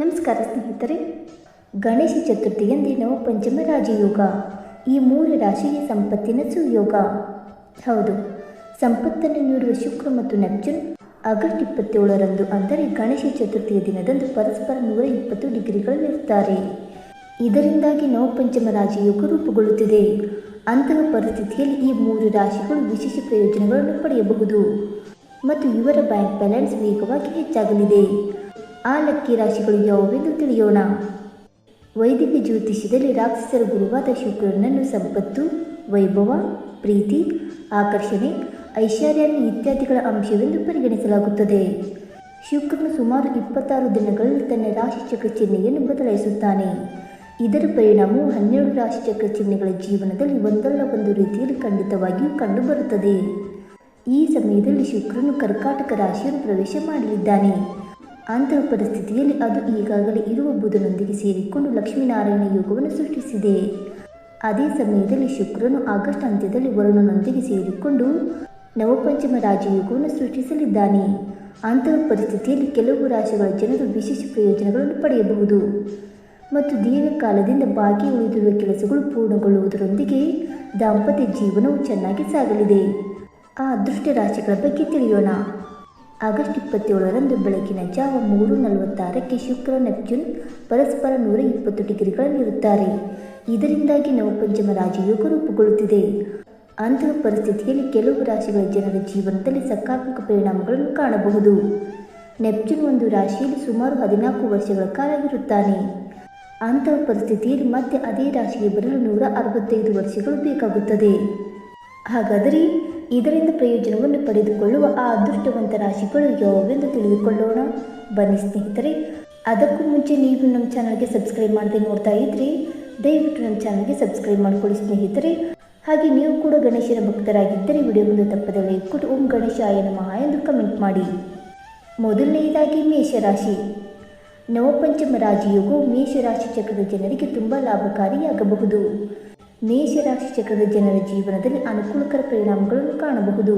ನಮಸ್ಕಾರ ಸ್ನೇಹಿತರೆ. ಗಣೇಶ ಚತುರ್ಥಿಯಂದೇ ನವಪಂಚಮ ರಾಜಯೋಗ ಈ ಮೂರು ರಾಶಿಗೆ ಸಂಪತ್ತಿನ ಸುಯೋಗ ಹೌದು, ಸಂಪತ್ತನ್ನು ನೀಡುವ ಶುಕ್ರ ಮತ್ತು ನೆಪ್ಚೂನ್ ಆಗಸ್ಟ್ ಇಪ್ಪತ್ತೇಳರಂದು ಅಂದರೆ ಗಣೇಶ ಚತುರ್ಥಿಯ ದಿನದಂದು ಪರಸ್ಪರ ನೂರ ಇಪ್ಪತ್ತು ಡಿಗ್ರಿಗಳಲ್ಲಿರುತ್ತಾರೆ ಇದರಿಂದಾಗಿ ನವಪಂಚಮ ರಾಜಯೋಗ ರೂಪುಗೊಳ್ಳುತ್ತಿದೆ. ಅಂತಹ ಪರಿಸ್ಥಿತಿಯಲ್ಲಿ ಈ ಮೂರು ರಾಶಿಗಳು ವಿಶೇಷ ಪ್ರಯೋಜನಗಳನ್ನು ಪಡೆಯಬಹುದು. ಮತ್ತು ಇವರ ಬ್ಯಾಂಕ್ ಬ್ಯಾಲೆನ್ಸ್ ವೇಗವಾಗಿ ಹೆಚ್ಚಾಗಲಿದೆ. ಆ ಲಕ್ಕಿ ರಾಶಿಗಳು ಯಾವುವೆಂದು ತಿಳಿಯೋಣ. ವೈದಿಕ ಜ್ಯೋತಿಷ್ಯದಲ್ಲಿ ರಾಕ್ಷಸರ ಗುರುವಾದ ಶುಕ್ರನನ್ನು ಸಂಪತ್ತು ವೈಭವ, ಪ್ರೀತಿ, ಆಕರ್ಷಣೆ ಐಶ್ವರ್ಯ ಇತ್ಯಾದಿಗಳ ಅಂಶವೆಂದು ಪರಿಗಣಿಸಲಾಗುತ್ತದೆ. ಶುಕ್ರನು ಸುಮಾರು ಇಪ್ಪತ್ತಾರು ದಿನಗಳಲ್ಲಿ ತನ್ನ ರಾಶಿಚಕ್ರ ಚಿಹ್ನೆಯನ್ನು ಬದಲಾಯಿಸುತ್ತಾನೆ. ಇದರ ಪರಿಣಾಮವು ಹನ್ನೆರಡು ರಾಶಿಚಕ್ರ ಚಿಹ್ನೆಗಳ ಜೀವನದಲ್ಲಿ ಒಂದಲ್ಲ ಒಂದು ರೀತಿಯಲ್ಲಿ ಖಂಡಿತವಾಗಿಯೂ ಕಂಡುಬರುತ್ತದೆ. ಈ ಸಮಯದಲ್ಲಿ ಶುಕ್ರನು ಕರ್ಕಾಟಕ ರಾಶಿಯನ್ನು ಪ್ರವೇಶ ಮಾಡಲಿದ್ದಾನೆ. ಅಂತಹ ಪರಿಸ್ಥಿತಿಯಲ್ಲಿ ಅದು ಈಗಾಗಲೇ ಇರುವ ಬುಧನೊಂದಿಗೆ ಸೇರಿಕೊಂಡು ಲಕ್ಷ್ಮೀನಾರಾಯಣ ಯೋಗವನ್ನು ಸೃಷ್ಟಿಸಿದೆ. ಅದೇ ಸಮಯದಲ್ಲಿ ಶುಕ್ರನು ಆಗಸ್ಟ್ ಅಂತ್ಯದಲ್ಲಿ ವರುಣನೊಂದಿಗೆ ಸೇರಿಕೊಂಡು ನವಪಂಚಮ ರಾಜಯೋಗವನ್ನು ಸೃಷ್ಟಿಸಲಿದ್ದಾನೆ. ಅಂತಹ ಪರಿಸ್ಥಿತಿಯಲ್ಲಿ ಕೆಲವು ರಾಶಿಗಳ ಜನರು ವಿಶೇಷ ಪ್ರಯೋಜನಗಳನ್ನು ಪಡೆಯಬಹುದು. ಮತ್ತು ದೀರ್ಘಕಾಲದಿಂದ ಬಾಕಿ ಉಳಿದಿರುವ ಕೆಲಸಗಳು ಪೂರ್ಣಗೊಳ್ಳುವುದರೊಂದಿಗೆ ದಾಂಪತ್ಯ ಜೀವನವು ಚೆನ್ನಾಗಿ ಸಾಗಲಿದೆ. ಆ ಅದೃಷ್ಟ ರಾಶಿಗಳ ಬಗ್ಗೆ ತಿಳಿಯೋಣ. ಆಗಸ್ಟ್ ಇಪ್ಪತ್ತೇಳರಂದು ಬೆಳಕಿನ ಜಾವ ಮೂರು ನಲವತ್ತಾರಕ್ಕೆ ಶುಕ್ರ, ನೆಪ್ಚೂನ್, ಪರಸ್ಪರ ನೂರ ಇಪ್ಪತ್ತು ಡಿಗ್ರಿಗಳಲ್ಲಿರುತ್ತಾರೆ ಇದರಿಂದಾಗಿ ನವಪಂಚಮ ರಾಜಯೋಗ ರೂಪುಗೊಳ್ಳುತ್ತಿದೆ. ಅಂತಹ ಪರಿಸ್ಥಿತಿಯಲ್ಲಿ ಕೆಲವು ರಾಶಿಗಳ ಜನರ ಜೀವನದಲ್ಲಿ ಸಕಾರಾತ್ಮಕ ಪರಿಣಾಮಗಳನ್ನು ಕಾಣಬಹುದು. ನೆಪ್ಚೂನ್ ಒಂದು ರಾಶಿಯಲ್ಲಿ ಸುಮಾರು ಹದಿನಾಲ್ಕು ವರ್ಷಗಳ ಕಾಲ ಇರುತ್ತಾನೆ. ಅಂತಹ ಪರಿಸ್ಥಿತಿಯಲ್ಲಿ ಮತ್ತೆ ಅದೇ ರಾಶಿಗೆ ಬರಲು ನೂರ ಅರವತ್ತೈದು ವರ್ಷಗಳು ಬೇಕಾಗುತ್ತದೆ. ಹಾಗಾದರೆ ಇದರಿಂದ ಪ್ರಯೋಜನವನ್ನು ಪಡೆದುಕೊಳ್ಳುವ ಆ ಅದೃಷ್ಟವಂತ ರಾಶಿಗಳು ಯಾವುವೆಂದು ತಿಳಿದುಕೊಳ್ಳೋಣ. ಬನ್ನಿ ಸ್ನೇಹಿತರೆ, ಅದಕ್ಕೂ ಮುಂಚೆ ನೀವು ನಮ್ಮ ಚಾನಲ್ಗೆ ಸಬ್ಸ್ಕ್ರೈಬ್ ಮಾಡದೆ ನೋಡ್ತಾ ಇದ್ರಿ, ದಯವಿಟ್ಟು ನಮ್ಮ ಚಾನಲ್ಗೆ ಸಬ್ಸ್ಕ್ರೈಬ್ ಮಾಡಿಕೊಳ್ಳಿ ಸ್ನೇಹಿತರೆ. ಹಾಗೆ ನೀವು ಕೂಡ ಗಣೇಶನ ಭಕ್ತರಾಗಿದ್ದರೆ ವಿಡಿಯೋ ಒಂದು ತಪ್ಪದೆ ಲೈಕ್ ಕೊಟ್ಟು ಓಂ ಗಣೇಶಾಯ ನಮಃ ಎಂದು ಕಮೆಂಟ್ ಮಾಡಿ. ಮೊದಲನೆಯದಾಗಿ ಮೇಷರಾಶಿ. ನವಪಂಚಮ ರಾಜಯೋಗವು ಮೇಷರಾಶಿ ಚಕ್ರದ ಜನರಿಗೆ ತುಂಬ ಲಾಭಕಾರಿಯಾಗಬಹುದು. ಮೇಷರಾಶಿ ಚಕ್ರದ ಜನರ ಜೀವನದಲ್ಲಿ ಅನುಕೂಲಕರ ಪರಿಣಾಮಗಳನ್ನು ಕಾಣಬಹುದು.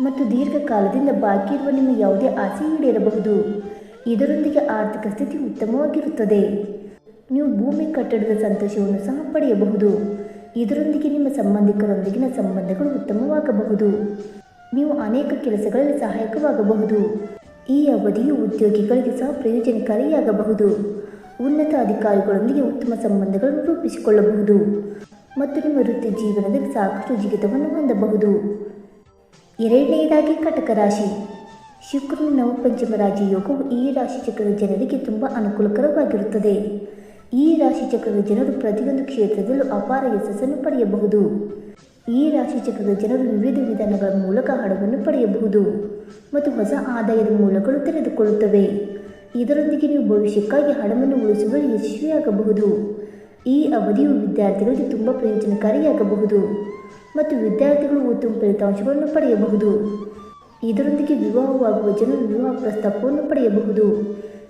ಮತ್ತು ದೀರ್ಘಕಾಲದಿಂದ ಬಾಕಿ ಇರುವ ನಿಮ್ಮ ಯಾವುದೇ ಆಸೆ ಈಡೇರಬಹುದು. ಇದರೊಂದಿಗೆ ಆರ್ಥಿಕ ಸ್ಥಿತಿ ಉತ್ತಮವಾಗಿರುತ್ತದೆ. ನೀವು ಭೂಮಿ ಕಟ್ಟಡದ ಸಂತೋಷವನ್ನು ಸಹ ಪಡೆಯಬಹುದು. ಇದರೊಂದಿಗೆ ನಿಮ್ಮ ಸಂಬಂಧಿಕರೊಂದಿಗಿನ ಸಂಬಂಧಗಳು ಉತ್ತಮವಾಗಬಹುದು. ನೀವು ಅನೇಕ ಕೆಲಸಗಳಲ್ಲಿ ಸಹಾಯಕವಾಗಬಹುದು. ಈ ಅವಧಿಯು ಉದ್ಯೋಗಿಗಳಿಗೆ ಸಹ ಪ್ರಯೋಜನಕಾರಿಯಾಗಬಹುದು. ಉನ್ನತ ಅಧಿಕಾರಿಗಳೊಂದಿಗೆ ಉತ್ತಮ ಸಂಬಂಧಗಳನ್ನು ರೂಪಿಸಿಕೊಳ್ಳಬಹುದು ಮತ್ತು ನಿಮ್ಮ ವೃತ್ತಿ ಜೀವನದಲ್ಲಿ ಸಾಕಷ್ಟು ಜಿಗಿತವನ್ನು ಹೊಂದಬಹುದು. ಎರಡನೆಯದಾಗಿ ಕಟಕ ರಾಶಿ. ಶುಕ್ರನ ನವಪಂಚಮ ರಾಜಯೋಗವು ಈ ರಾಶಿ ಚಕ್ರದ ಜನರಿಗೆ ತುಂಬ ಅನುಕೂಲಕರವಾಗಿರುತ್ತದೆ. ಈ ರಾಶಿ ಚಕ್ರದ ಜನರು ಪ್ರತಿಯೊಂದು ಕ್ಷೇತ್ರದಲ್ಲೂ ಅಪಾರ ಯಶಸ್ಸನ್ನು ಪಡೆಯಬಹುದು. ಈ ರಾಶಿ ಚಕ್ರದ ಜನರು ವಿವಿಧ ವಿಧಾನಗಳ ಮೂಲಕ ಹಣವನ್ನು ಪಡೆಯಬಹುದು ಮತ್ತು ಹೊಸ ಆದಾಯದ ಮೂಲಗಳು ತೆರೆದುಕೊಳ್ಳುತ್ತವೆ. ಇದರೊಂದಿಗೆ ನೀವು ಭವಿಷ್ಯಕ್ಕಾಗಿ ಹಣವನ್ನು ಉಳಿಸುವಲ್ಲಿ ಯಶಸ್ವಿಯಾಗಬಹುದು. ಈ ಅವಧಿಯು ವಿದ್ಯಾರ್ಥಿಗಳಿಗೆ ತುಂಬ ಪ್ರಯೋಜನಕಾರಿಯಾಗಬಹುದು ಮತ್ತು ವಿದ್ಯಾರ್ಥಿಗಳು ಉತ್ತಮ ಫಲಿತಾಂಶಗಳನ್ನು ಪಡೆಯಬಹುದು. ಇದರೊಂದಿಗೆ ವಿವಾಹವಾಗುವ ಜನರು ವಿವಾಹ ಪ್ರಸ್ತಾಪವನ್ನು ಪಡೆಯಬಹುದು.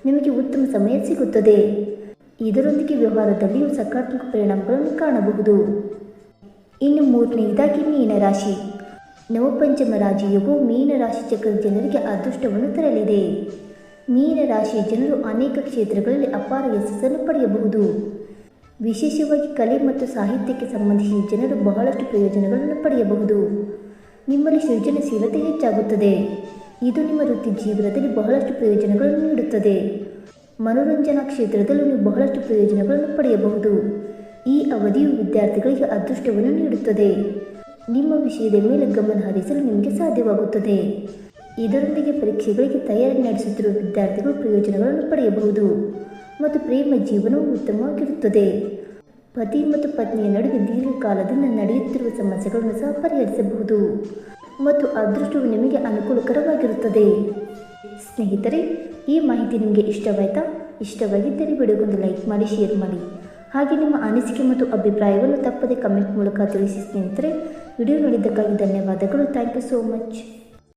ನಿಮಗೆ ಉತ್ತಮ ಸಮಯ ಸಿಗುತ್ತದೆ. ಇದರೊಂದಿಗೆ ವ್ಯವಹಾರದಲ್ಲಿಯೂ ಸಕಾರಾತ್ಮಕ ಪರಿಣಾಮಗಳನ್ನು ಕಾಣಬಹುದು. ಇನ್ನು ಮೂರನೆಯದಾಗಿ ಮೀನರಾಶಿ ನವಪಂಚಮ ರಾಜಯೋಗವು ಮೀನರಾಶಿ ಚಕ್ರದ ಜನರಿಗೆ ಅದೃಷ್ಟವನ್ನು ತರಲಿದೆ. ಮೀನರಾಶಿಯ ಜನರು ಅನೇಕ ಕ್ಷೇತ್ರಗಳಲ್ಲಿ ಅಪಾರ ಯಶಸ್ಸನ್ನು ಪಡೆಯಬಹುದು. ವಿಶೇಷವಾಗಿ ಕಲೆ ಮತ್ತು ಸಾಹಿತ್ಯಕ್ಕೆ ಸಂಬಂಧಿಸಿದ ಜನರು ಬಹಳಷ್ಟು ಪ್ರಯೋಜನಗಳನ್ನು ಪಡೆಯಬಹುದು. ನಿಮ್ಮಲ್ಲಿ ಸೃಜನಶೀಲತೆ ಹೆಚ್ಚಾಗುತ್ತದೆ. ಇದು ನಿಮ್ಮ ವೃತ್ತಿ ಜೀವನದಲ್ಲಿ ಬಹಳಷ್ಟು ಪ್ರಯೋಜನಗಳನ್ನು ನೀಡುತ್ತದೆ. ಮನೋರಂಜನಾ ಕ್ಷೇತ್ರದಲ್ಲೂ ನೀವು ಬಹಳಷ್ಟು ಪ್ರಯೋಜನಗಳನ್ನು ಪಡೆಯಬಹುದು. ಈ ಅವಧಿಯು ವಿದ್ಯಾರ್ಥಿಗಳಿಗೆ ಅದೃಷ್ಟವನ್ನು ನೀಡುತ್ತದೆ. ನಿಮ್ಮ ವಿಷಯದ ಮೇಲೆ ಗಮನ ಹರಿಸಲು ನಿಮಗೆ ಸಾಧ್ಯವಾಗುತ್ತದೆ. ಇದರೊಂದಿಗೆ ಪರೀಕ್ಷೆಗಳಿಗೆ ತಯಾರಿ ನಡೆಸುತ್ತಿರುವ ವಿದ್ಯಾರ್ಥಿಗಳು ಪ್ರಯೋಜನಗಳನ್ನು ಪಡೆಯಬಹುದು ಮತ್ತು ಪ್ರೇಮ ಜೀವನವು ಉತ್ತಮವಾಗಿರುತ್ತದೆ. ಪತಿ ಮತ್ತು ಪತ್ನಿಯ ನಡುವೆ ದೀರ್ಘಕಾಲದಿಂದ ನಡೆಯುತ್ತಿರುವ ಸಮಸ್ಯೆಗಳನ್ನು ಸಹ ಪರಿಹರಿಸಬಹುದು ಮತ್ತು ಅದೃಷ್ಟವು ನಿಮಗೆ ಅನುಕೂಲಕರವಾಗಿರುತ್ತದೆ. ಸ್ನೇಹಿತರೆ, ಈ ಮಾಹಿತಿ ನಿಮಗೆ ಇಷ್ಟವಾಯಿತಾ? ಇಷ್ಟವಾಗಿದ್ದರೆ ವಿಡಿಯೋಗೊಂದು ಲೈಕ್ ಮಾಡಿ, ಶೇರ್ ಮಾಡಿ. ಹಾಗೆ ನಿಮ್ಮ ಅನಿಸಿಕೆ ಮತ್ತು ಅಭಿಪ್ರಾಯವನ್ನು ತಪ್ಪದೆ ಕಮೆಂಟ್ ಮೂಲಕ ತಿಳಿಸಿ ಸ್ನೇಹಿತರೆ. ವಿಡಿಯೋ ನೋಡಿದ್ದಕ್ಕಾಗಿ ಧನ್ಯವಾದಗಳು. Thank you so much.